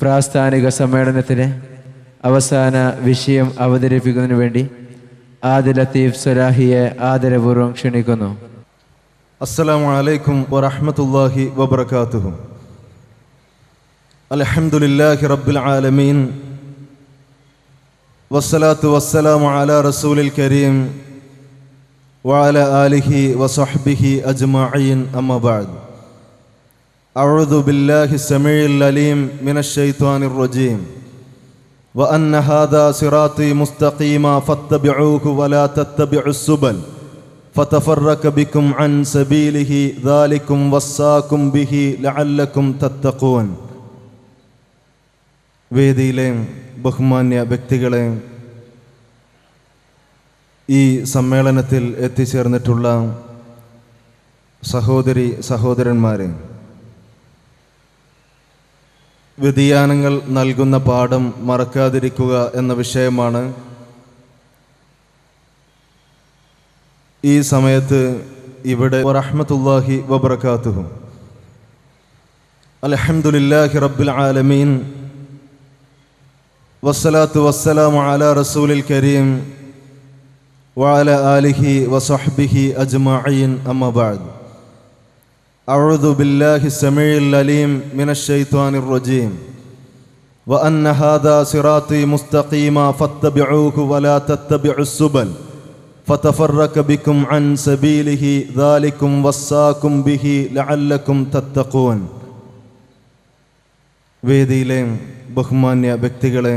പ്രാസ്ഥാനിക സമ്മേളനത്തിലെ അവസാന വിഷയം അവതരിപ്പിക്കുന്നതിന് വേണ്ടി ആദി ലത്തീഫ് സലാഹിയെ ആദരപൂർവം ക്ഷണിക്കുന്നു. അസ്സലാമു അലൈക്കും വറഹ്മത്തുള്ളാഹി വബർക്കാത്തുഹും അൽഹംദുലില്ലാഹി റബ്ബിൽ ആലമീൻ. വസ്സലാത്തു വസ്സലാമു അലാ റസൂലിൽ കരീം. വഅല ആലിഹി വസഹ്ബിഹി അജ്മഈൻ അമ്മ ബഅദ്. أعوذ بالله السميع العليم من الشيطان الرجيم وأن هذا صراطي مستقيما فاتبعوه ولا تتبعوا السبل فتفرق بكم عن سبيله ذلكم وصاكم به لعلكم تتقون വേദിയിലെ ബഹുമാന്യ വ്യക്തികളെ ഈ സമ്മേളനത്തിൽ എത്തിച്ചേർന്നിട്ടുള്ള സഹോദരി സഹോദരന്മാരെ വ്യതിയാനങ്ങൾ നൽകുന്ന പാഠം മറക്കാതിരിക്കുക എന്ന വിഷയമാണ് ഈ സമയത്ത് ഇവിടെ റഹ്മത്തുല്ലാഹി വബർക്കാത്തുഹു അലഹമുല്ലാഹി റബ്ബുൽ ആലമീൻ. വസ്സലാത്തു വസ്സലാമു അല റസൂലിൽ കരീം. വാല ആലിഹി വസഹ്ബിഹി അജ്മീൻ അമ്മബാദ് أعوذ بالله السميع العليم من الشيطان الرجيم وأن هذا صراطي مستقيما فاتبعوه ولا تتبعوا السبل فتفرق بكم عن سبيله ذلكم وصاكم به لعلكم تتقون വേദിയിലെ ബഹുമാന്യ വ്യക്തികളെ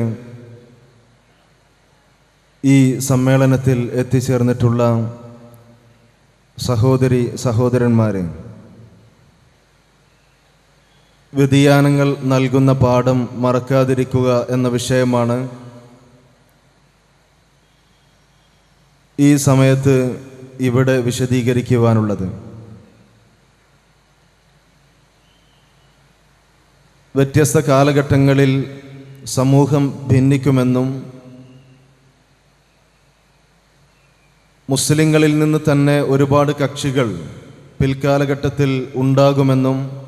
ഈ സമ്മേളനത്തിൽ എത്തിച്ചേർന്നിട്ടുള്ള സഹോദരി സഹോദരന്മാരെ വ്യതിയാനങ്ങൾ നൽകുന്ന പാഠം മറക്കാതിരിക്കുക എന്ന വിഷയമാണ് ഈ സമയത്ത് ഇവിടെ വിശദീകരിക്കുവാനുള്ളത്. വ്യത്യസ്ത കാലഘട്ടങ്ങളിൽ സമൂഹം ഭിന്നിക്കുമെന്നും മുസ്ലിങ്ങളിൽ നിന്ന് തന്നെ ഒരുപാട് കക്ഷികൾ പിൽക്കാലഘട്ടത്തിൽ ഉണ്ടാകുമെന്നും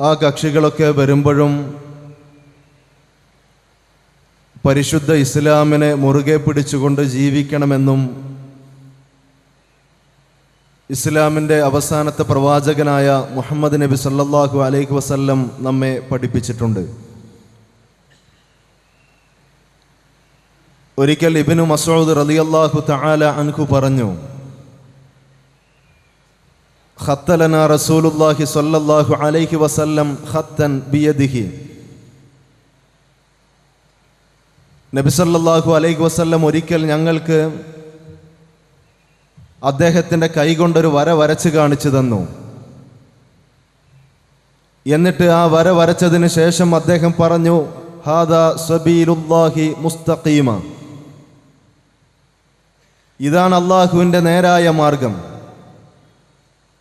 ആ കക്ഷികളൊക്കെ വരുമ്പോഴും പരിശുദ്ധ ഇസ്ലാമിനെ മുറുകെ പിടിച്ചുകൊണ്ട് ജീവിക്കണമെന്നും ഇസ്ലാമിന്റെ അവസാനത്തെ പ്രവാചകനായ മുഹമ്മദ് നബി സല്ലാഹു അലൈഹി വസല്ലം നമ്മെ പഠിപ്പിച്ചിട്ടുണ്ട്. ഒരിക്കൽ ഇബിനു മസൂദ് റലിയല്ലാഹു തആല അൻഹു പറഞ്ഞു ഖത്തലന റസൂലുള്ളാഹി സ്വല്ലല്ലാഹു അലൈഹി വസല്ലം ഖത്തൻ ബിയദിഹി. നബി സല്ലല്ലാഹു അലൈഹി വസല്ലം ഒരിക്കൽ ഞങ്ങൾക്ക് അദ്ദേഹത്തിന്റെ കൈകൊണ്ടൊരു വര വരച്ച് കാണിച്ചു തന്നു. എന്നിട്ട് ആ വര വരച്ചതിന് ശേഷം അദ്ദേഹം പറഞ്ഞു ഹാദ സബീലുല്ലാഹി മുസ്തഖീമ. ഇതാണ് അള്ളാഹുവിന്റെ നേരായ മാർഗം.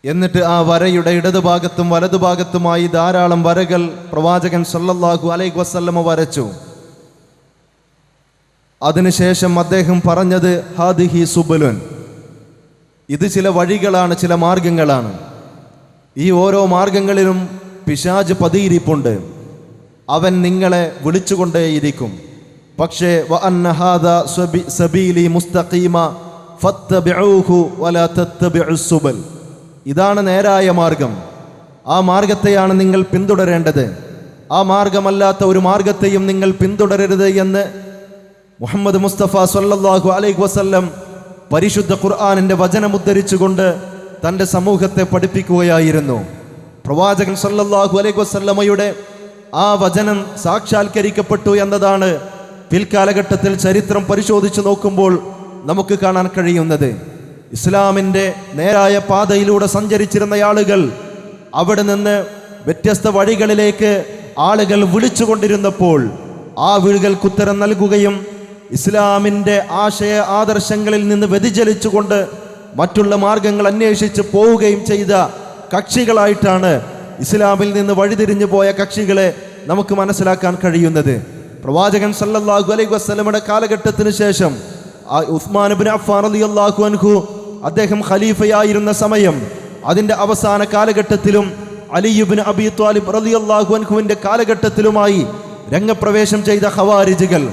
എന്നിട്ട് ആ വരയുടെ ഇടതുഭാഗത്തും വലതുഭാഗത്തുമായി ധാരാളം വരകൾ പ്രവാചകൻ സല്ലല്ലാഹു അലൈഹി വസല്ലമ വരച്ചു. അതിനുശേഷം അദ്ദേഹം പറഞ്ഞത് ഹാദിഹി സുബലുൻ. ഇത് ചില വഴികളാണ് ചില മാർഗങ്ങളാണ്. ഈ ഓരോ മാർഗങ്ങളിലും പിശാജ് പതിയിരിപ്പുണ്ട്. അവൻ നിങ്ങളെ വിളിച്ചുകൊണ്ടേയിരിക്കും. പക്ഷേ സബീലി മുസ്തഖീമ ഫത്തബിഊഹു വലാ സുബൽ. ഇതാണ് നേരായ മാർഗം. ആ മാർഗത്തെയാണ് നിങ്ങൾ പിന്തുടരേണ്ടത്. ആ മാർഗമല്ലാത്ത ഒരു മാർഗത്തെയും നിങ്ങൾ പിന്തുടരരുത് എന്ന് മുഹമ്മദ് മുസ്തഫ സല്ലാഹു അലൈഹി വസല്ലം പരിശുദ്ധ ഖുർആാനിന്റെ വചനമുദ്ധരിച്ചുകൊണ്ട് തന്റെ സമൂഹത്തെ പഠിപ്പിക്കുകയായിരുന്നു. പ്രവാചകൻ സല്ലല്ലാഹു അലൈഹി വസല്ലമയുടെ ആ വചനം സാക്ഷാത്കരിക്കപ്പെട്ടു എന്നതാണ് പിൽക്കാലഘട്ടത്തിൽ ചരിത്രം പരിശോധിച്ചു നോക്കുമ്പോൾ നമുക്ക് കാണാൻ കഴിയുന്നത്. ഇസ്ലാമിന്റെ നേരായ പാതയിലൂടെ സഞ്ചരിച്ചിരുന്ന ആളുകൾ അവിടെ നിന്ന് വ്യത്യസ്ത വഴികളിലേക്ക് ആളുകൾ വിളിച്ചുകൊണ്ടിരുന്നപ്പോൾ ആ വിളികൾക്ക് ഉത്തരം നൽകുകയും ഇസ്ലാമിന്റെ ആശയ ആദർശങ്ങളിൽ നിന്ന് വ്യതിചലിച്ചുകൊണ്ട് മറ്റുള്ള മാർഗങ്ങൾ അന്വേഷിച്ച് പോവുകയും ചെയ്ത കക്ഷികളായിട്ടാണ് ഇസ്ലാമിൽ നിന്ന് വഴിതിരിഞ്ഞു പോയ കക്ഷികളെ നമുക്ക് മനസ്സിലാക്കാൻ കഴിയുന്നത്. പ്രവാചകൻ സല്ലല്ലാഹു അലൈഹി വസല്ലമയുടെ കാലഘട്ടത്തിന് ശേഷം ഉസ്മാൻ ബിൻ അഫ്ഫാൻ അള്ളാഹു അൻഹു അദ്ദേഹം ഖലീഫയായിരുന്ന സമയം അതിന്റെ അവസാന കാലഘട്ടത്തിലും അലിയുബിൻ അബി ത്വാലിബ് റളിയല്ലാഹു അൻഹുവിന്റെ കാലഘട്ടത്തിലുമായി രംഗപ്രവേശം ചെയ്ത ഹവാരിജുകൾ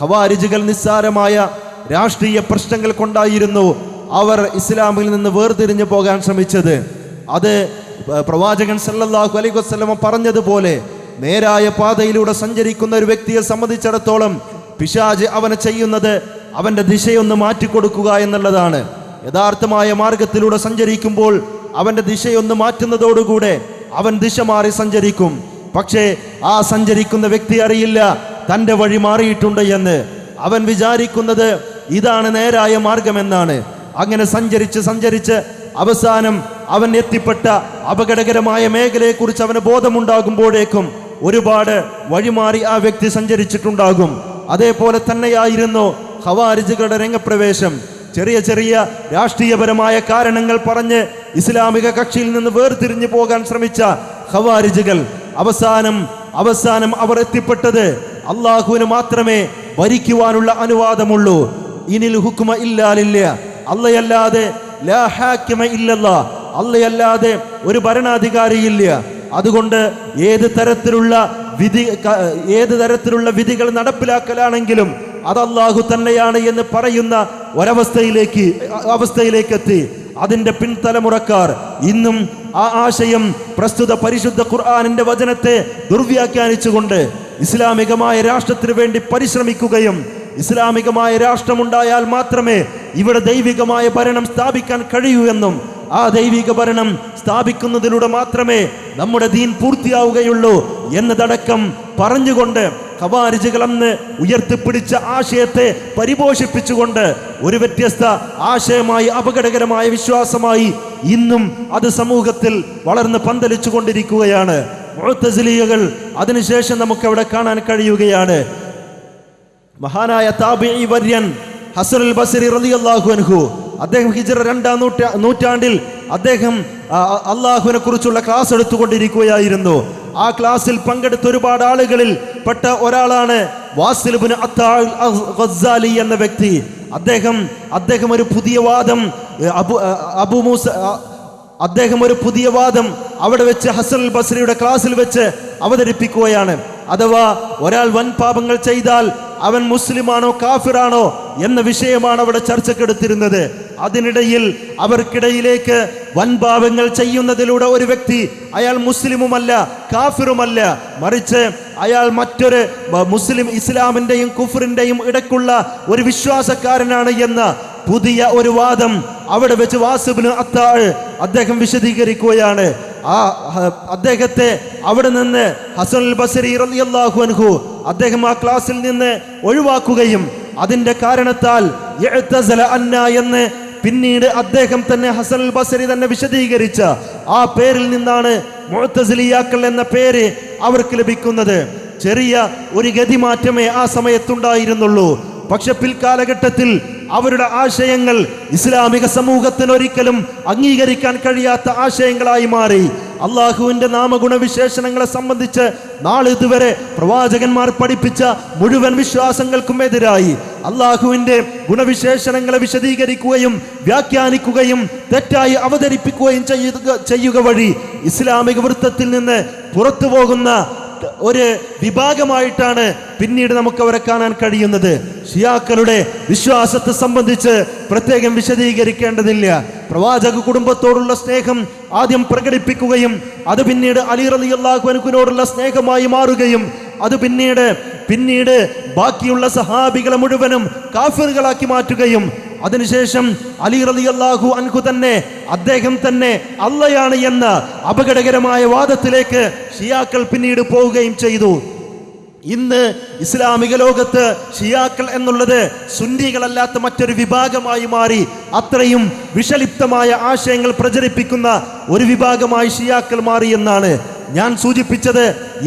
ഹവാരിജുകൾ നിസ്സാരമായ രാഷ്ട്രീയ പ്രശ്നങ്ങൾ കൊണ്ടായിരുന്നു അവർ ഇസ്ലാമിൽ നിന്ന് വേർതിരിഞ്ഞു പോകാൻ ശ്രമിച്ചത്. അത് പ്രവാചകൻ സല്ലല്ലാഹു അലൈഹി വസ്ലമ പറഞ്ഞതുപോലെ നേരായ പാതയിലൂടെ സഞ്ചരിക്കുന്ന ഒരു വ്യക്തിയെ സംബന്ധിച്ചിടത്തോളം പിശാജ് അവനെ ചെയ്യുന്നത് അവന്റെ ദിശയൊന്ന് മാറ്റിക്കൊടുക്കുക എന്നുള്ളതാണ്. യഥാർത്ഥമായ മാർഗത്തിലൂടെ സഞ്ചരിക്കുമ്പോൾ അവന്റെ ദിശയൊന്ന് മാറ്റുന്നതോടുകൂടെ അവൻ ദിശ മാറി സഞ്ചരിക്കും. പക്ഷേ ആ സഞ്ചരിക്കുന്ന വ്യക്തി അറിയില്ല തന്റെ വഴി മാറിയിട്ടുണ്ട് എന്ന്. അവൻ വിചാരിക്കുന്നത് ഇതാണ് നേരായ മാർഗമെന്നാണ്. അങ്ങനെ സഞ്ചരിച്ച് സഞ്ചരിച്ച് അവസാനം അവൻ എത്തിപ്പെട്ട അപകടകരമായ മേഖലയെക്കുറിച്ച് അവന് ബോധമുണ്ടാകുമ്പോഴേക്കും ഒരുപാട് വഴിമാറി ആ വ്യക്തി സഞ്ചരിച്ചിട്ടുണ്ടാകും. അതേപോലെ തന്നെയായിരുന്നു ഹവാരിജുകളുടെ രംഗപ്രവേശം. ചെറിയ ചെറിയ രാഷ്ട്രീയപരമായ കാരണങ്ങൾ പറഞ്ഞ് ഇസ്ലാമിക കക്ഷിയിൽ നിന്ന് വേർതിരിഞ്ഞു പോകാൻ ശ്രമിച്ച ഹവാരിജുകൾ അവസാനം അവസാനം അവർ എത്തിപ്പെട്ടത് അള്ളാഹുവിന് മാത്രമേ ഭരിക്കുവാനുള്ള അനുവാദമുള്ളൂ. ഇനിൽ ഹുക്കുമ ഇല്ലാലില്ല അല്ലയല്ലാതെ അല്ലയല്ലാതെ ഒരു ഭരണാധികാരിയില്ല അതുകൊണ്ട് ഏത് തരത്തിലുള്ള വിധി ഏത് തരത്തിലുള്ള വിധികൾ നടപ്പിലാക്കലാണെങ്കിലും അത് അള്ളാഹു തന്നെയാണ് എന്ന് പറയുന്ന ഒരവസ്ഥയിലേക്ക് അവസ്ഥയിലേക്ക് എത്തി അതിന്റെ പിൻതലമുറക്കാർ ഇന്നും ആ ആശയം പ്രസ്തുത പരിശുദ്ധ ഖുർആാനിന്റെ വചനത്തെ ദുർവ്യാഖ്യാനിച്ചുകൊണ്ട് ഇസ്ലാമികമായ രാഷ്ട്രത്തിനു വേണ്ടി പരിശ്രമിക്കുകയും ഇസ്ലാമികമായ രാഷ്ട്രമുണ്ടായാൽ മാത്രമേ ഇവിടെ ദൈവികമായ ഭരണം സ്ഥാപിക്കാൻ കഴിയൂ എന്നും ആ ദൈവിക ഭരണം സ്ഥാപിക്കുന്നതിലൂടെ മാത്രമേ നമ്മുടെ ദീൻ പൂർത്തിയാവുകയുള്ളൂ എന്നതടക്കം പറഞ്ഞുകൊണ്ട് ഖവാരിജുകൾ ഉയർത്തിപ്പിടിച്ച ആശയത്തെ പരിപോഷിപ്പിച്ചുകൊണ്ട് ഒരു വ്യത്യസ്ത ആശയമായി അപകടകരമായ വിശ്വാസമായി ഇന്നും അത് സമൂഹത്തിൽ വളർന്ന് പന്തലിച്ചു കൊണ്ടിരിക്കുകയാണ് മുഴുത്തസിലീകൾ അതിനുശേഷം നമുക്ക് അവിടെ കാണാൻ കഴിയുകയാണ്. മഹാനായ താബിഈ വര്യൻ ഹസനുൽ ബസരി റളിയല്ലാഹു അൻഹു അദ്ദേഹം ഹിജറ രണ്ടാം നൂറ്റാ നൂറ്റാണ്ടിൽ അദ്ദേഹം അള്ളാഹുവിനെ കുറിച്ചുള്ള ക്ലാസ് എടുത്തുകൊണ്ടിരിക്കുകയായിരുന്നു. ആ ക്ലാസ്സിൽ പങ്കെടുത്ത ഒരുപാട് ആളുകളിൽ പെട്ട ഒരാളാണ് വാസിലുബിന് ഗസാലി എന്ന വ്യക്തി. അദ്ദേഹം അദ്ദേഹം ഒരു പുതിയ വാദം അബു അബു മൂസ അദ്ദേഹം ഒരു പുതിയ വാദം അവിടെ വെച്ച് ഹസൻ ബസ്രിയുടെ ക്ലാസ്സിൽ വെച്ച് അവതരിപ്പിക്കുകയാണ്. അഥവാ ഒരാൾ വൻ പാപങ്ങൾ ചെയ്താൽ അവൻ മുസ്ലിമാണോ കാഫിറാണോ എന്ന വിഷയമാണ് അവിടെ ചർച്ചക്കെടുത്തിരുന്നത്. അതിനിടയിൽ അവർക്കിടയിലേക്ക് വൻ പാപങ്ങൾ ചെയ്യുന്നതിലൂടെ ഒരു വ്യക്തി അയാൾ മുസ്ലിമുമല്ല കാഫിറുമല്ല മറിച്ച് അയാൾ മറ്റൊരു മുസ്ലിം ഇസ്ലാമിന്റെയും കുഫറിന്റെയും ഇടയ്ക്കുള്ള ഒരു വിശ്വാസക്കാരനാണ് എന്ന പുതിയ ഒരു വാദം അവിടെ വെച്ച് വാസുബിന് അത്താഴ് അദ്ദേഹം വിശദീകരിക്കുകയാണ്. ആ അദ്ദേഹത്തെ അവിടെ നിന്ന് ഹസൻ ബസരി റളിയല്ലാഹു അൻഹു അദ്ദേഹം ആ ക്ലാസ്സിൽ നിന്ന് ഒഴിവാക്കുകയും അതിന്റെ കാരണത്താൽ അന്ന എന്ന് പിന്നീട് അദ്ദേഹം തന്നെ ഹസൻ ബസരി തന്നെ വിശദീകരിച്ച ആ പേരിൽ നിന്നാണ് മുഅ്തസിലിയാക്കൾ എന്ന പേര് അവർക്ക് ലഭിക്കുന്നത്. ചെറിയ ഒരു ഗതിമാറ്റമേ ആ സമയത്തുണ്ടായിരുന്നുള്ളൂ. പക്ഷെ പിൽക്കാലഘട്ടത്തിൽ അവരുടെ ആശയങ്ങൾ ഇസ്ലാമിക സമൂഹത്തിന് ഒരിക്കലും അംഗീകരിക്കാൻ കഴിയാത്ത ആശയങ്ങളായി മാറി. അള്ളാഹുവിന്റെ നാമഗുണവിശേഷണങ്ങളെ സംബന്ധിച്ച് നാളിതുവരെ പ്രവാചകന്മാർ പഠിപ്പിച്ച മുഴുവൻ വിശ്വാസങ്ങൾക്കും എതിരായി. അള്ളാഹുവിന്റെ ഗുണവിശേഷണങ്ങളെ വിശദീകരിക്കുകയും വ്യാഖ്യാനിക്കുകയും തെറ്റായി അവതരിപ്പിക്കുകയും ചെയ്യുക ചെയ്യുക വഴി ഇസ്ലാമിക വൃത്തത്തിൽ നിന്ന് പുറത്തു പോകുന്ന ഒരു വിഭാഗമായിട്ടാണ് പിന്നീട് നമുക്ക് അവരെ കാണാൻ കഴിയുന്നത്. ഷിയാക്കളുടെ വിശ്വാസത്തെ സംബന്ധിച്ച് പ്രത്യേകം വിശദീകരിക്കേണ്ടതില്ല. പ്രവാചക കുടുംബത്തോടുള്ള സ്നേഹം ആദ്യം പ്രകടിപ്പിക്കുകയും അത് പിന്നീട് അലി റലി അള്ളാഹുവിനോടുള്ള സ്നേഹമായി മാറുകയും അത് പിന്നീട് പിന്നീട് ബാക്കിയുള്ള സഹാബികളെ മുഴുവനും കാഫിറുകളാക്കി മാറ്റുകയും അതിനുശേഷം അലി റലി അള്ളാഹു അൻഹു തന്നെ അദ്ദേഹം തന്നെ അള്ളയാണ് എന്ന അപകടകരമായ വാദത്തിലേക്ക് ഷിയാക്കൾ പിന്നീട് പോവുകയും ചെയ്തു. ഇന്ന് ഇസ്ലാമിക ലോകത്ത് ഷിയാക്കൾ എന്നുള്ളത് സുന്നികളല്ലാത്ത മറ്റൊരു വിഭാഗമായി മാറി അത്രയും വിഷലിപ്തമായ ആശയങ്ങൾ പ്രചരിപ്പിക്കുന്ന ഒരു വിഭാഗമായി ഷിയാക്കൾ മാറി എന്നാണ് ഞാൻ സൂചിപ്പിച്ചത്.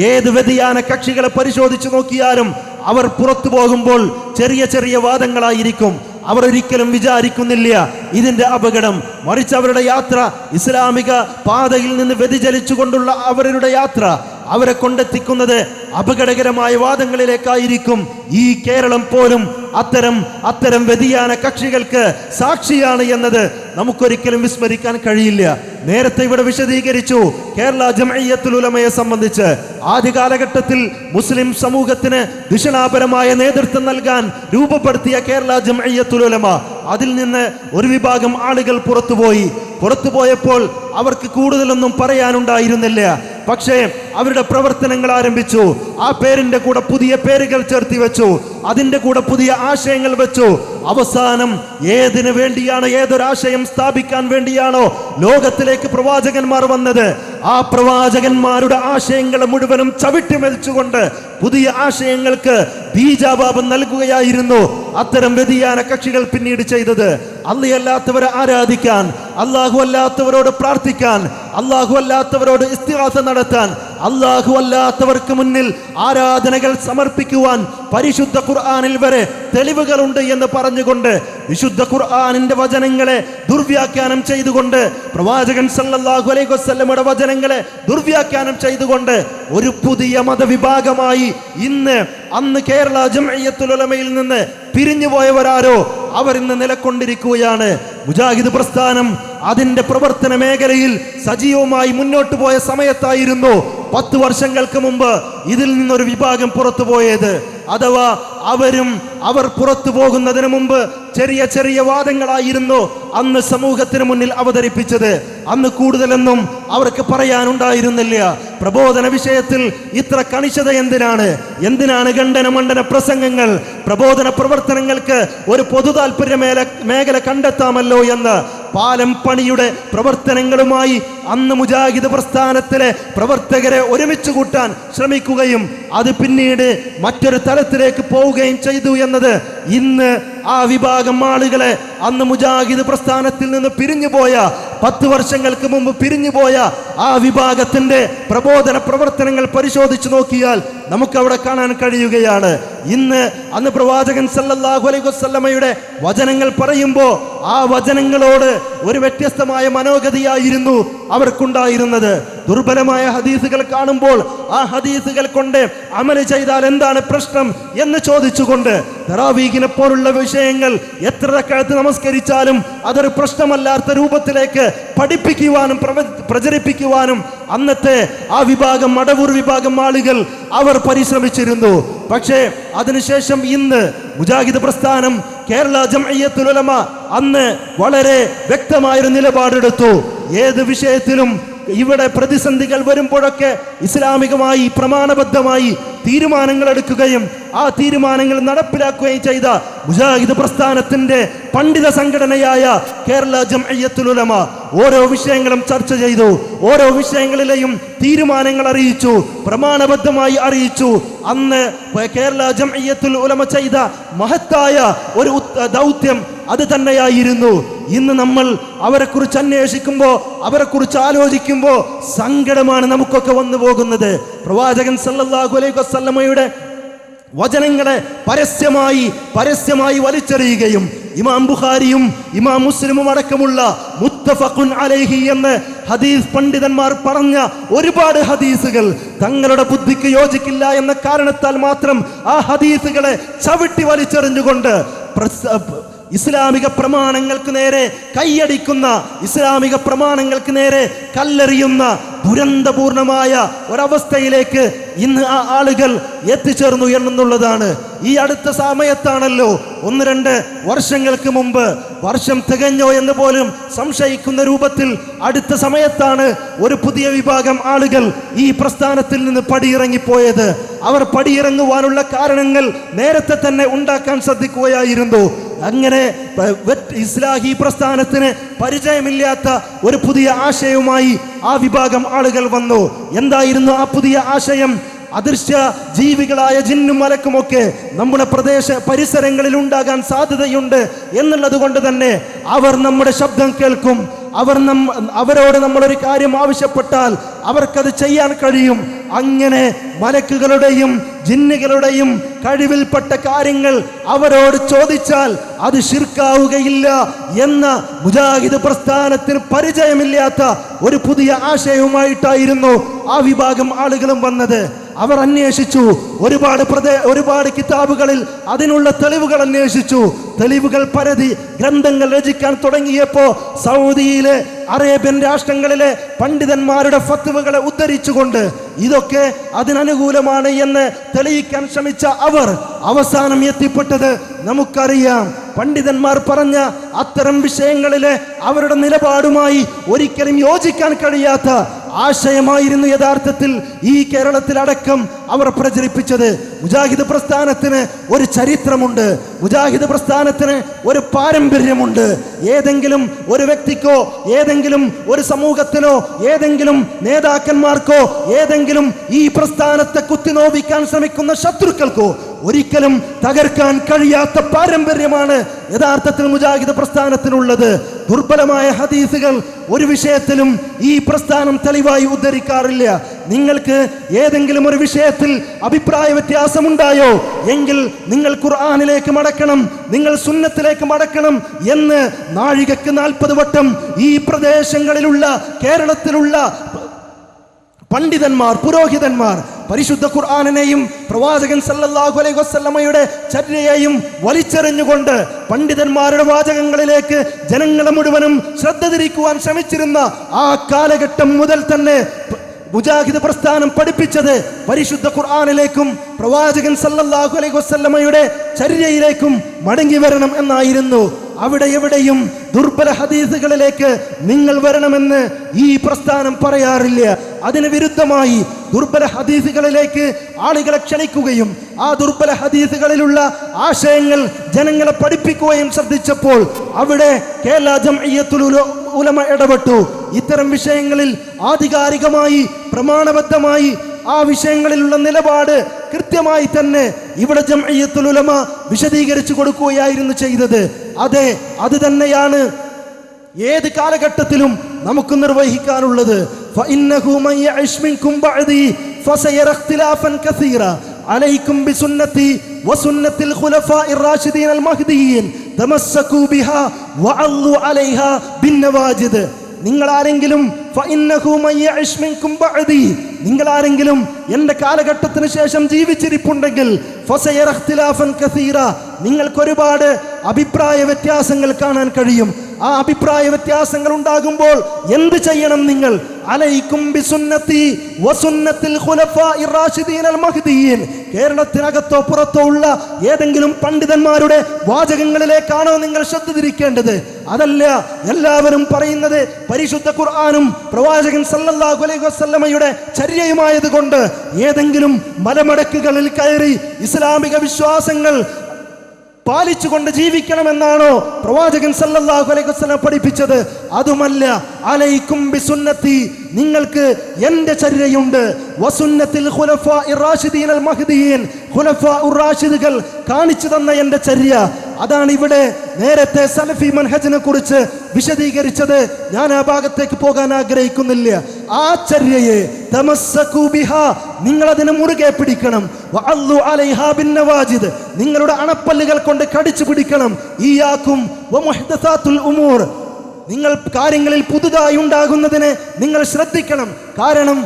ഏത് വ്യതിയാന കക്ഷികളെ പരിശോധിച്ചു നോക്കിയാലും അവർ പുറത്തു പോകുമ്പോൾ ചെറിയ ചെറിയ വാദങ്ങളായിരിക്കും. അവർ ഒരിക്കലും വിചാരിക്കുന്നില്ല. ഇതിന്റെ അപകടം മറിച്ച് അവരുടെ യാത്ര ഇസ്ലാമിക പാതയിൽ നിന്ന് വ്യതിചലിച്ചുകൊണ്ടുള്ള അവരുടെ യാത്ര അവരെ കൊണ്ടെത്തിക്കുന്നത് അപകടകരമായ വാദങ്ങളിലേക്കായിരിക്കും. ഈ കേരളം പോലും അത്തരം അത്തരം വ്യതിയാന കക്ഷികൾക്ക് സാക്ഷിയാണ് എന്നത് നമുക്കൊരിക്കലും വിസ്മരിക്കാൻ കഴിയില്ല. നേരത്തെ ഇവിടെ വിശദീകരിച്ചു കേരള ജമയ്യത്തുൽ ഉലമയെ സംബന്ധിച്ച് ആദ്യ കാലഘട്ടത്തിൽ മുസ്ലിം സമൂഹത്തിന് ദിഷണാപരമായ നേതൃത്വം നൽകാൻ രൂപപ്പെടുത്തിയ കേരള ജമയ്യത്തുൽ ഉലമ അതിൽ നിന്ന് ഒരു വിഭാഗം ആളുകൾ പുറത്തുപോയി. പുറത്തുപോയപ്പോൾ അവർക്ക് കൂടുതലൊന്നും പറയാനുണ്ടായിരുന്നില്ല. പക്ഷേ അവരുടെ പ്രവർത്തനങ്ങൾ ആരംഭിച്ചു. ആ പേരിന്റെ കൂടെ പുതിയ പേരുകൾ ചേർത്തി വെച്ചു. അതിന്റെ കൂടെ പുതിയ ആശയങ്ങൾ വെച്ചു. അവസാനം ഏതിനു വേണ്ടിയാണ് ഏതൊരാശയം സ്ഥാപിക്കാൻ വേണ്ടിയാണോ ലോകത്തിലേക്ക് പ്രവാചകന്മാർ വന്നത് ആ പ്രവാചകന്മാരുടെ ആശയങ്ങളെ മുഴുവനും ചവിട്ടി മരിച്ചുകൊണ്ട് പുതിയ ആശയങ്ങൾക്ക് ബീജാപാപം നൽകുകയായിരുന്നു. അത്തരം വ്യതിയാന കക്ഷികൾ പിന്നീട് ചെയ്തത്. അല്ലയല്ലാത്തവരെ ആരാധിക്കാൻ അള്ളാഹു അല്ലാത്തവരോട് പ്രാർത്ഥിക്കാൻ അള്ളാഹു അല്ലാത്തവരോട് ഇസ്തിഹാസ നടത്താൻ അള്ളാഹു അല്ലാത്തവർക്ക് മുന്നിൽ ആരാധനകൾ സമർപ്പിക്കുവാൻ പരിശുദ്ധ ഖുർആാനിൽ വരെ തെളിവുകളുണ്ട് എന്ന് പറഞ്ഞുകൊണ്ട് വിശുദ്ധ ഖുർആാനിന്റെ വചനങ്ങളെ ദുർവ്യാഖ്യാനം ചെയ്തുകൊണ്ട് പ്രവാചകൻ സല്ലാഹു അലൈഹി വസ്ലമയുടെ വചനങ്ങളെ ദുർവ്യാഖ്യാനം ചെയ്തുകൊണ്ട് ഒരു പുതിയ മതവിഭാഗമായി ഇന്ന് അന്ന് കേരള ജംഇയ്യത്തുൽ ഉലമയിൽ നിന്ന് പിരിഞ്ഞു പോയവരാരോ അവർ ഇന്ന് നിലക്കൊണ്ടിരിക്കുകയാണ്. മുജാഹിദ് പ്രസ്ഥാനം അതിന്റെ പ്രവർത്തന മേഖലയിൽ സജീവമായി മുന്നോട്ട് പോയ സമയത്തായിരുന്നു പത്ത് വർഷങ്ങൾക്ക് മുമ്പ് ഇതിൽ നിന്നൊരു വിഭാഗം പുറത്തു പോയത്. അഥവാ അവരും അവർ പുറത്തു പോകുന്നതിന് മുമ്പ് ചെറിയ ചെറിയ വാദങ്ങളായിരുന്നു അന്ന് സമൂഹത്തിന് മുന്നിൽ അവതരിപ്പിച്ചത്. അന്ന് കൂടുതലൊന്നും അവർക്ക് പറയാനുണ്ടായിരുന്നില്ല. പ്രബോധന വിഷയത്തിൽ ഇത്ര കണിശത എന്തിനാണ്? എന്തിനാണ് ഖണ്ഡന മണ്ഡന പ്രസംഗങ്ങൾ പ്രബോധന പ്രവർത്തനങ്ങൾക്ക് ഒരു പൊതു താല്പര്യ മേല മേഖല കണ്ടെത്താമല്ലോ എന്ന് പാലം പണിയുടെ പ്രവർത്തനങ്ങളുമായി അന്ന് മുജാഹിദ് പ്രസ്ഥാനത്തിലെ പ്രവർത്തകരെ ഒരുമിച്ച് കൂട്ടാൻ ശ്രമിക്കുകയും അത് പിന്നീട് മറ്റൊരു തലത്തിലേക്ക് പോവുകയും ചെയ്തു എന്നത് ഇന്ന് ആ വിഭാഗം ആളുകളെ അന്ന് മുജാഹിദ് പ്രസ്ഥാനത്തിൽ നിന്ന് പിരിഞ്ഞുപോയ പത്ത് വർഷങ്ങൾക്ക് മുമ്പ് പിരിഞ്ഞുപോയ ആ വിഭാഗത്തിന്റെ പ്രബോധന പ്രവർത്തനങ്ങൾ പരിശോധിച്ചു നോക്കിയാൽ നമുക്ക് അവിടെ കാണാൻ കഴിയുകയാണ്. ഇന്ന് അന്ന് പ്രവാചകൻ സല്ലല്ലാഹു അലൈഹി വസല്ലമയുടെ വചനങ്ങൾ പറയുമ്പോൾ ആ വചനങ്ങളോട് ഒരു വ്യത്യസ്തമായ മനോഗതിയായിരുന്നു അവർക്കുണ്ടായിരുന്നത്. ദുർബലമായ ഹദീസുകൾ കാണുമ്പോൾ ആ ഹദീസുകൾ കൊണ്ട് അമൽ ചെയ്താൽ എന്താണ് പ്രശ്നം എന്ന് ചോദിച്ചുകൊണ്ട് തറാവീഖിനെ പോലുള്ള വിഷയങ്ങൾ എത്ര റക്അത്ത് നമസ്കരിച്ചാലും അതൊരു പ്രശ്നമല്ലാത്ത രൂപത്തിലേക്ക് പഠിപ്പിക്കുവാനും പ്രചരിപ്പിക്കുവാനും അന്നത്തെ ആ വിഭാഗം മടവൂർ വിഭാഗം ആളുകൾ അവർ പരിശ്രമിച്ചിരുന്നു. പക്ഷേ അതിനുശേഷം ഇന്ന് മുജാഹിദ് പ്രസ്ഥാനം കേരള ജമയ്യത്തുലമ അന്ന് വളരെ വ്യക്തമായൊരു നിലപാടെടുത്തു. ഏത് വിഷയത്തിലും ഇവിടെ പ്രതിസന്ധികൾ വരുമ്പോഴൊക്കെ ഇസ്ലാമികമായി പ്രമാണബദ്ധമായി തീരുമാനങ്ങൾ എടുക്കുകയും ആ തീരുമാനങ്ങൾ നടപ്പിലാക്കുകയും ചെയ്ത മുജാഹിദ് പ്രസ്ഥാനത്തിന്റെ പണ്ഡിത സംഘടനയായ കേരള ജംഅയ്യത്തുലമ ഓരോ വിഷയങ്ങളും ചർച്ച ചെയ്തു. ഓരോ വിഷയങ്ങളിലെയും തീരുമാനങ്ങൾ അറിയിച്ചു. പ്രമാണബദ്ധമായി അറിയിച്ചു. അന്ന് കേരള ജംഅയ്യത്തുൽ ഉലമ ചെയ്ത മഹത്തായ ഒരു ദൗത്യം അത് തന്നെയായിരുന്നു. ഇന്ന് നമ്മൾ അവരെക്കുറിച്ച് അന്വേഷിക്കുമ്പോൾ അവരെക്കുറിച്ച് ആലോചിക്കുമ്പോൾ സങ്കടമാണ് നമുക്കൊക്കെ വന്നു പോകുന്നത് പ്രവാചകൻ സല്ലാഹു അലൈഹി വസല്ലമയുടെ വചനങ്ങളെ പരസ്യമായി പരസ്യമായി വലിച്ചെറിയുകയും ഇമാം ബുഖാരിയും ഇമാം മുസ്ലിമും അടക്കമുള്ള മുത്തഫഖുൻ അലൈഹി എന്ന് ഹദീസ് പണ്ഡിതന്മാർ പറഞ്ഞ ഒരുപാട് ഹദീസുകൾ തങ്ങളുടെ ബുദ്ധിക്ക് യോജിക്കില്ല എന്ന കാരണത്താൽ മാത്രം ആ ഹദീസുകളെ ചവിട്ടി വലിച്ചെറിഞ്ഞുകൊണ്ട് ഇസ്ലാമിക പ്രമാണങ്ങൾക്ക് നേരെ കൈയടിക്കുന്ന ഇസ്ലാമിക പ്രമാണങ്ങൾക്ക് നേരെ കല്ലെറിയുന്ന ദുരന്തപൂർണമായ ഒരവസ്ഥയിലേക്ക് ഇന്ന് ആ ആളുകൾ എത്തിച്ചേർന്നു എന്നുള്ളതാണ്. ഈ അടുത്ത സമയത്താണല്ലോ ഒന്ന് രണ്ട് വർഷങ്ങൾക്ക് മുമ്പ് വർഷം തികഞ്ഞോ എന്ന് പോലും സംശയിക്കുന്ന രൂപത്തിൽ അടുത്ത സമയത്താണ് ഒരു പുതിയ വിഭാഗം ആളുകൾ ഈ പ്രസ്ഥാനത്തിൽ നിന്ന് പടിയിറങ്ങിപ്പോയത്. അവർ പടിയിറങ്ങുവാനുള്ള കാരണങ്ങൾ നേരത്തെ തന്നെ ഉണ്ടാക്കാൻ ശ്രദ്ധിക്കുകയായിരുന്നു. അങ്ങനെ ഇസ്ലാഹി പ്രസ്ഥാനത്തിന് പരിചയമില്ലാത്ത ഒരു പുതിയ ആശയവുമായി ആ വിഭാഗം ആളുകൾ വന്നു. എന്തായിരുന്നു ആ പുതിയ ആശയം? അദൃശ്യ ജീവികളായ ജിന്നും മലക്കുമൊക്കെ നമ്മുടെ പ്രദേശ പരിസരങ്ങളിൽ ഉണ്ടാകാൻ സാധ്യതയുണ്ട് എന്നുള്ളത് കൊണ്ട് തന്നെ അവർ നമ്മുടെ ശബ്ദം കേൾക്കും. അവർ നമ്മ അവരോട് നമ്മളൊരു കാര്യം ആവശ്യപ്പെട്ടാൽ അവർക്കത് ചെയ്യാൻ കഴിയും. അങ്ങനെ മലക്കുകളുടെയും ജിന്നുകളുടെയും കഴിവിൽപ്പെട്ട കാര്യങ്ങൾ അവരോട് ചോദിച്ചാൽ അത് ശിർക്കാവുകയില്ല എന്ന മുജാഹിദ് പ്രസ്ഥാനത്തിന് പരിചയമില്ലാത്ത ഒരു പുതിയ ആശയവുമായിട്ടായിരുന്നു ആ വിഭാഗം ആളുകളും വന്നത്. അവർ അന്വേഷിച്ചു. ഒരുപാട് പ്രദേ ഒരുപാട് കിതാബുകളിൽ അതിനുള്ള തെളിവുകൾ അന്വേഷിച്ചു. തെളിവുകൾ പരതി ഗ്രന്ഥങ്ങൾ രചിക്കാൻ തുടങ്ങിയപ്പോൾ സൗദിയിലെ അറേബ്യൻ രാഷ്ട്രങ്ങളിലെ പണ്ഡിതന്മാരുടെ ഫത്തുവകളെ ഉദ്ധരിച്ചുകൊണ്ട് ഇതൊക്കെ അതിനനുകൂലമാണ് എന്ന് തെളിയിക്കാൻ ശ്രമിച്ച അവർ അവസാനം എത്തിപ്പെട്ടത് നമുക്കറിയാം പണ്ഡിതന്മാർ പറഞ്ഞ അത്തരം വിഷയങ്ങളിലെ അവരുടെ നിലപാടുമായി ഒരിക്കലും യോജിക്കാൻ കഴിയാത്ത ആശയമായിരുന്നു യഥാർത്ഥത്തിൽ ഈ കേരളത്തിലടക്കം അവർ പ്രചരിപ്പിച്ചത് മുജാഹിദ് പ്രസ്ഥാനത്തിന് ഒരു ചരിത്രമുണ്ട്. മുജാഹിദ് പ്രസ്ഥാനത്തിന് ഒരു പാരമ്പര്യമുണ്ട്. ഏതെങ്കിലും ഒരു വ്യക്തിക്കോ ഏതെങ്കിലും ഒരു സമൂഹത്തിനോ ഏതെങ്കിലും നേതാക്കന്മാർക്കോ ഏതെങ്കിലും ഈ പ്രസ്ഥാനത്തെ കുത്തിനോവിക്കാൻ ശ്രമിക്കുന്ന ശത്രുക്കൾക്കോ ഒരിക്കലും തകർക്കാൻ കഴിയാത്ത പാരമ്പര്യമാണ് യഥാർത്ഥത്തിൽ മുജാഹിദ് പ്രസ്ഥാനത്തിനുള്ളത്. ദുർബലമായ ഹദീസുകൾ ഒരു വിഷയത്തിലും ഈ പ്രസ്ഥാനം തെളിവായി ഉദ്ധരിക്കാറില്ല. നിങ്ങൾക്ക് ഏതെങ്കിലും ഒരു വിഷയത്തിൽ അഭിപ്രായ വ്യത്യാസമുണ്ടായോ? എങ്കിൽ നിങ്ങൾ ഖുർആാനിലേക്ക് മടക്കണം നിങ്ങൾ സുന്നത്തിലേക്ക് മടക്കണം എന്ന് നാഴികക്ക് നാൽപ്പത് വട്ടം ഈ പ്രദേശങ്ങളിലുള്ള കേരളത്തിലുള്ള പണ്ഡിതന്മാർ പുരോഹിതന്മാർ പരിശുദ്ധ ഖുർആാനിനെയും പ്രവാചകൻ സല്ലല്ലാഹു അലൈഹി വസ്ലമയുടെ ചര്യയെയും വലിച്ചെറിഞ്ഞുകൊണ്ട് പണ്ഡിതന്മാരുടെ വാചകങ്ങളിലേക്ക് ജനങ്ങളെ മുഴുവനും ശ്രദ്ധ തിരിക്കുവാൻ ശ്രമിച്ചിരുന്ന ആ കാലഘട്ടം മുതൽ തന്നെ മുജാഹിദ് പ്രസ്ഥാനം പഠിപ്പിച്ചത് പരിശുദ്ധ ഖുർആാനിലേക്കും പ്രവാചകൻ സല്ലല്ലാഹു അലൈഹി വസല്ലമയുടെ ചര്യയിലേക്കും മടങ്ങി വരണം എന്നായിരുന്നു. അവിടെ എവിടെയും ദുർബല ഹദീസുകളിലേക്ക് നിങ്ങൾ വരണമെന്ന് ഈ പ്രസ്ഥാനം പറയാറില്ല. അതിന് വിരുദ്ധമായി ദുർബല ഹദീസുകളിലേക്ക് ആളുകളെ ക്ഷണിക്കുകയും ആ ദുർബല ഹദീസുകളിലുള്ള ആശയങ്ങൾ ജനങ്ങളെ പഠിപ്പിക്കുകയും ശ്രദ്ധിച്ചപ്പോൾ അവിടെ കേരള ജംഇയ്യത്തുൽ ഉലമ ഇടപെട്ടു. ഇത്തരം വിഷയങ്ങളിൽ ആധികാരികമായി പ്രമാണബദ്ധമായി ആ വിഷയങ്ങളിലുള്ള നിലപാട് കൃത്യമായി തന്നെ ഇവിടെ ജംഇയ്യത്തുൽ ഉലമ വിശദീകരിച്ചു കൊടുക്കുകയായിരുന്നു ചെയ്തത് അതെ അത് തന്നെയാണ് ഏത് കാലഘട്ടത്തിലും നമുക്ക് നിർവഹിക്കാനുള്ളത് فإنه من يعش منكم بعدي فسيرى اختلافا كثيرا عليكم بسنتي وسنة الخلفاء الراشدين المهديين تمسكوا بها وعضوا عليها بالنواجذ നിങ്ങൾ ആരെങ്കിലും നിങ്ങൾ ആരെങ്കിലും കാലഘട്ടത്തിന് ശേഷം ജീവിച്ചിരിപ്പുണ്ടെങ്കിൽ നിങ്ങൾക്കൊരുപാട് അഭിപ്രായ വ്യത്യാസങ്ങൾ കാണാൻ കഴിയും. ആ അഭിപ്രായ വ്യത്യാസങ്ങൾ ഉണ്ടാകുമ്പോൾ എന്ത് ചെയ്യണം നിങ്ങൾ? അലൈക്കും ബിസുന്നത്തി വസുന്നത്തിൽ കേരളത്തിനകത്തോ പുറത്തോ ഉള്ള ഏതെങ്കിലും പണ്ഡിതന്മാരുടെ വാചകങ്ങളിലേക്കാണോ നിങ്ങൾ ശ്രദ്ധ തിരിക്കേണ്ടത്? അതല്ല എല്ലാവരും പറയുന്നത് പരിശുദ്ധ ഖുർആാനും പ്രവാചകൻ സല്ലല്ലാഹു അലൈഹി വസല്ലമയുടെ ചര്യയുമായത് കൊണ്ട് ഏതെങ്കിലും മലമടക്കുകളിൽ കയറി ഇസ്ലാമിക വിശ്വാസങ്ങൾ പാലിച്ചുകൊണ്ട് ജീവിക്കണമെന്നാണോ പ്രവാചകൻ സല്ലല്ലാഹു അലൈഹി വസല്ലം പഠിപ്പിച്ചത്? അതുമല്ല അലൈക്കും ബിസുന്നത്തി നിങ്ങൾക്ക് എന്റെ ചര്യയുണ്ട്. വസുന്നത്തിൽ ഖുലഫാ ഇറാഷിദീൻ അൽ മഹ്ദിയീൻ ഖുലഫാ ഉറാഷിദുകൾ കാണിച്ചു തന്ന എന്റെ ചര്യ. അതാണ് ഇവിടെ നേരത്തെ സലഫി മൻഹജിനെ കുറിച്ച് വിശദീകരിച്ചത്. ഞാൻ ആ ഭാഗത്തേക്ക് പോകാൻ ആഗ്രഹിക്കുന്നില്ല. ആ ചര്യയെ ബിഹാ. നിങ്ങൾ അതിനെ മുറുകെ പിടിക്കണം. നിങ്ങളുടെ അണപ്പല്ലുകൾ കൊണ്ട് കടിച്ചു പിടിക്കണം. ഈ ആക്കും ഉമൂർ. നിങ്ങൾ കാര്യങ്ങളിൽ പുതുതായി ഉണ്ടാകുന്നതിന് നിങ്ങൾ ശ്രദ്ധിക്കണം. കാരണം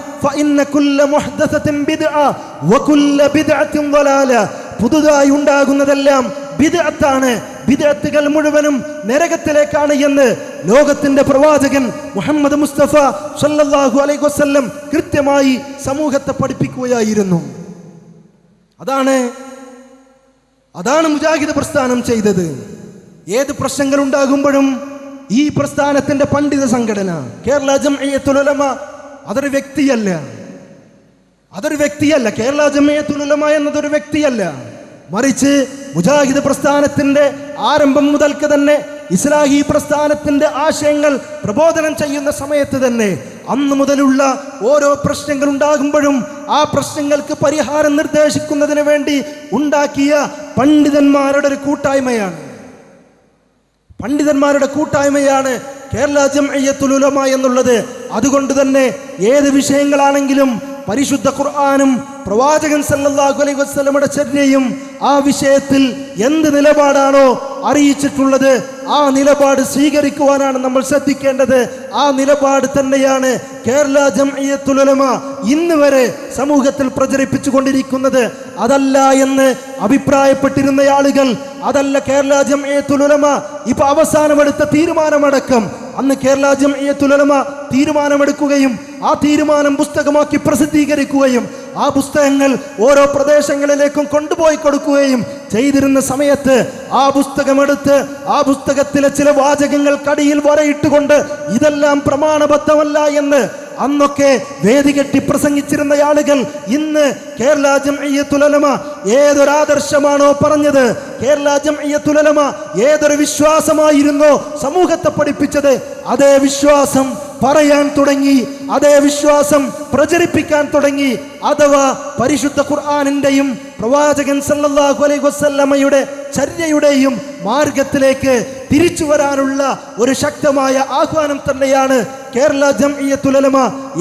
പുതുതായി ഉണ്ടാകുന്നതെല്ലാം ബിദ്അത്തുകൾ മുഴുവനും നരകത്തിലേക്കാണ് എന്ന് ലോകത്തിന്റെ പ്രവാചകൻ മുഹമ്മദ് മുസ്തഫ സല്ലല്ലാഹു അലൈഹി വസല്ലം കൃത്യമായി സമൂഹത്തെ പഠിപ്പിക്കുകയായിരുന്നു. അതാണ് അതാണ് മുജാഹിദ് പ്രസ്ഥാനം ചെയ്തത്. ഏത് പ്രശ്നങ്ങൾ ഉണ്ടാകുമ്പോഴും ഈ പ്രസ്ഥാനത്തിന്റെ പണ്ഡിത സംഘടന കേരള ജംഇയ്യത്തുൽ ഉലമ അതൊരു വ്യക്തിയല്ല. അതൊരു വ്യക്തിയല്ല. കേരള ജംഇയ്യത്തുൽ ഉലമ എന്നതൊരു വ്യക്തിയല്ല. മറിച്ച് മുജാഹിദ് പ്രസ്ഥാനത്തിന്റെ ആരംഭം മുതൽക്ക് തന്നെ ഇസ്ലാഹി പ്രസ്ഥാനത്തിന്റെ ആശയങ്ങൾ പ്രബോധനം ചെയ്യുന്ന സമയത്ത് തന്നെ അന്ന് മുതലുള്ള ഓരോ പ്രശ്നങ്ങൾ ഉണ്ടാകുമ്പോഴും ആ പ്രശ്നങ്ങൾക്ക് പരിഹാരം നിർദ്ദേശിക്കുന്നതിന് വേണ്ടി ഉണ്ടാക്കിയ പണ്ഡിതന്മാരുടെ ഒരു കൂട്ടായ്മയാണ്. പണ്ഡിതന്മാരുടെ കൂട്ടായ്മയാണ് കേരള ജംഇയ്യത്തുൽ ഉലമ എന്നുള്ളത്. അതുകൊണ്ട് തന്നെ ഏത് വിഷയങ്ങളാണെങ്കിലും പരിശുദ്ധ ഖുർആാനും പ്രവാചകൻ സല്ലാഹു അലൈഹി വസല്ലമയുടെ ചര്യയും ആ വിഷയത്തിൽ എന്ത് നിലപാടാണോ അറിയിച്ചിട്ടുള്ളത് ആ നിലപാട് സ്വീകരിക്കുവാനാണ് നമ്മൾ ശ്രദ്ധിക്കേണ്ടത്. ആ നിലപാട് തന്നെയാണ് കേരള ജംഇയ്യത്തുൽ ഉലമ ഇന്ന് വരെ സമൂഹത്തിൽ പ്രചരിപ്പിച്ചു കൊണ്ടിരിക്കുന്നത് അതല്ല എന്ന് അഭിപ്രായപ്പെട്ടിരുന്ന ആളുകൾ അതല്ല കേരള ജംഇയ്യത്തുൽ ഉലമ ഇപ്പൊ അവസാനമെടുത്ത തീരുമാനമടക്കം. അന്ന് കേരള ജംഇയ്യത്തുൽ ഉലമ തീരുമാനമെടുക്കുകയും ആ തീരുമാനം പുസ്തകമാക്കി പ്രസിദ്ധീകരിക്കുകയും ആ പുസ്തകങ്ങൾ ഓരോ പ്രദേശങ്ങളിലേക്കും കൊണ്ടുപോയി കൊടുക്കുകയും ചെയ്തിരുന്ന സമയത്ത് ആ പുസ്തകമെടുത്ത് ആ പുസ്തകത്തിലെ ചില വാചകങ്ങൾ കടിയിൽ വരയിട്ടുകൊണ്ട് ഇതെല്ലാം പ്രമാണബദ്ധമല്ല എന്ന് അന്നൊക്കെ വേദി കെട്ടി പ്രസംഗിച്ചിരുന്ന ആളുകൾ ഇന്ന് കേരള ഏതൊരു ആദർശമാണോ പറഞ്ഞത്? കേരള ജംഅയ്യത്തുലമ ഏതൊരു വിശ്വാസമായിരുന്നോ സമൂഹത്തെ പഠിപ്പിച്ചത്? അതേ വിശ്വാസം പറയാൻ തുടങ്ങി അതേ വിശ്വാസം പ്രചരിപ്പിക്കാൻ തുടങ്ങി അഥവാ പരിശുദ്ധ ഖുർആാനിന്റെയും പ്രവാചകൻ സല്ലാഹു അലൈഹി വസ്ല്ലമ്മയുടെ ചര്യയുടെയും മാർഗത്തിലേക്ക് തിരിച്ചു വരാനുള്ള ഒരു ശക്തമായ ആഹ്വാനം തന്നെയാണ് കേരള ജംഇയത്തുലമ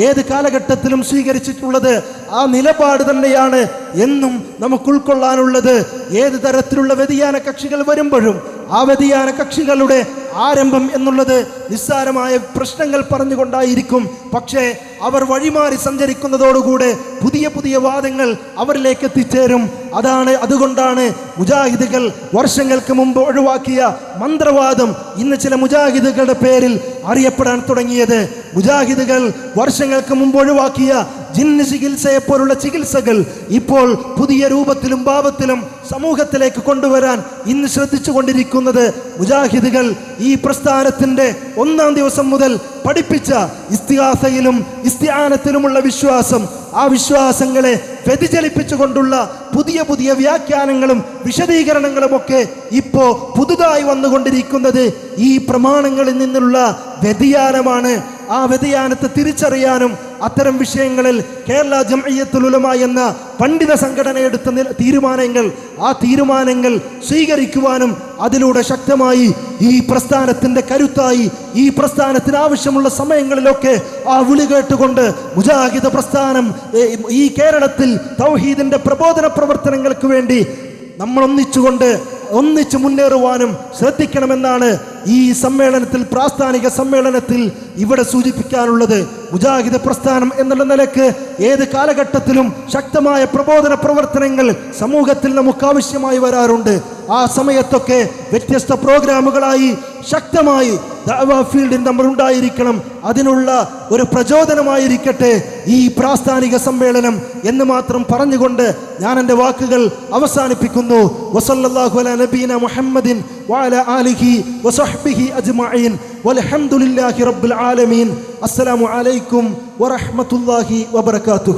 ഏത് കാലഘട്ടത്തിലും സ്വീകരിച്ചിട്ടുള്ളത്. ആ നിലപാട് തന്നെയാണ് എന്നും നമുക്ക് ഉൾക്കൊള്ളാനുള്ളത്. ഏത് തരത്തിലുള്ള വ്യതിയാന കക്ഷികൾ വരുമ്പോഴും ആ വ്യതിയാന കക്ഷികളുടെ ആരംഭം എന്നുള്ളത് നിസ്സാരമായ പ്രശ്നങ്ങൾ പറഞ്ഞുകൊണ്ടായിരിക്കും. പക്ഷേ അവർ വഴിമാറി സഞ്ചരിക്കുന്നതോടുകൂടെ പുതിയ പുതിയ വാദങ്ങൾ അവരിലേക്ക് എത്തിച്ചേരും. അതാണ് അതുകൊണ്ടാണ് മുജാഹിദുകൾ വർഷങ്ങൾക്ക് മുമ്പ് ഒഴിവാക്കിയ മന്ത്രവാദം ഇന്ന് ചില മുജാഹിദുകളുടെ പേരിൽ അറിയപ്പെടാൻ തുടങ്ങിയത്. മുജാഹിദുകൾ വർഷങ്ങൾക്ക് മുമ്പ് ഒഴിവാക്കിയ ജിന്ന് ചികിത്സയെ പോലുള്ള ചികിത്സകൾ ഇപ്പോൾ പുതിയ രൂപത്തിലും ഭാവത്തിലും സമൂഹത്തിലേക്ക് കൊണ്ടുവരാൻ ഇന്ന് ശ്രദ്ധിച്ചു കൊണ്ടിരിക്കുന്നത് മുജാഹിദുകൾ ഈ പ്രസ്ഥാനത്തിന്റെ ഒന്നാം ദിവസം മുതൽ പഠിപ്പിച്ച ഇസ്തിഹാസയിലും ഇസ്തിഹാനത്തിലുമുള്ള വിശ്വാസം ആ വിശ്വാസങ്ങളെ വ്യതിചലിപ്പിച്ചുകൊണ്ടുള്ള പുതിയ പുതിയ വ്യാഖ്യാനങ്ങളും വിശദീകരണങ്ങളും ഒക്കെ ഇപ്പോ പുതുതായി വന്നുകൊണ്ടിരിക്കുന്നത് ഈ പ്രമാണങ്ങളിൽ നിന്നുള്ള വ്യതിയാനമാണ്. ആ വ്യതിയാനത്തെ തിരിച്ചറിയാനും അത്തരം വിഷയങ്ങളിൽ കേരള ജംഇയ്യത്തുൽ ഉലമ എന്ന പണ്ഡിത സംഘടന എടുത്ത തീരുമാനങ്ങൾ ആ തീരുമാനങ്ങൾ സ്വീകരിക്കുവാനും അതിലൂടെ ശക്തമായി ഈ പ്രസ്ഥാനത്തിന്റെ കരുത്തായി ഈ പ്രസ്ഥാനത്തിന് ആവശ്യമുള്ള സമയങ്ങളിലൊക്കെ ആ വിളി കേട്ടുകൊണ്ട് മുജാഹിദ പ്രസ്ഥാനം ഈ കേരളത്തിൽ തൗഹീദിന്റെ പ്രബോധന പ്രവർത്തനങ്ങൾക്ക് വേണ്ടി നമ്മൾ ഒന്നിച്ചുകൊണ്ട് ഒന്നിച്ചു മുന്നേറുവാനും ശ്രദ്ധിക്കണമെന്നാണ് ഈ സമ്മേളനത്തിൽ പ്രാസ്ഥാനിക സമ്മേളനത്തിൽ ഇവിടെ സൂചിപ്പിക്കാനുള്ളത്. മുജാഹിദ് പ്രസ്ഥാനം എന്നുള്ള നിലയ്ക്ക് ഏത് കാലഘട്ടത്തിലും ശക്തമായ പ്രബോധന പ്രവർത്തനങ്ങൾ സമൂഹത്തിൽ നമുക്ക് ആവശ്യമായി വരാറുണ്ട്. ആ സമയത്തൊക്കെ വ്യത്യസ്ത പ്രോഗ്രാമുകളായി ശക്തമായി ദഅവ ഫീൽഡിൽ നമ്മൾ ഉണ്ടായിരിക്കണം അതിനുള്ള ഒരു പ്രചോദനമായിരിക്കട്ടെ ഈ പ്രാസ്ഥാനിക സമ്മേളനം എന്ന് മാത്രം പറഞ്ഞുകൊണ്ട് ഞാൻ എൻ്റെ വാക്കുകൾ അവസാനിപ്പിക്കുന്നു വസല്ലല്ലാഹു അലാ നബീന മുഹമ്മദിൻ وعلى آله وصحبه أجمعين والحمد لله رب العالمين السلام عليكم ورحمة الله وبركاته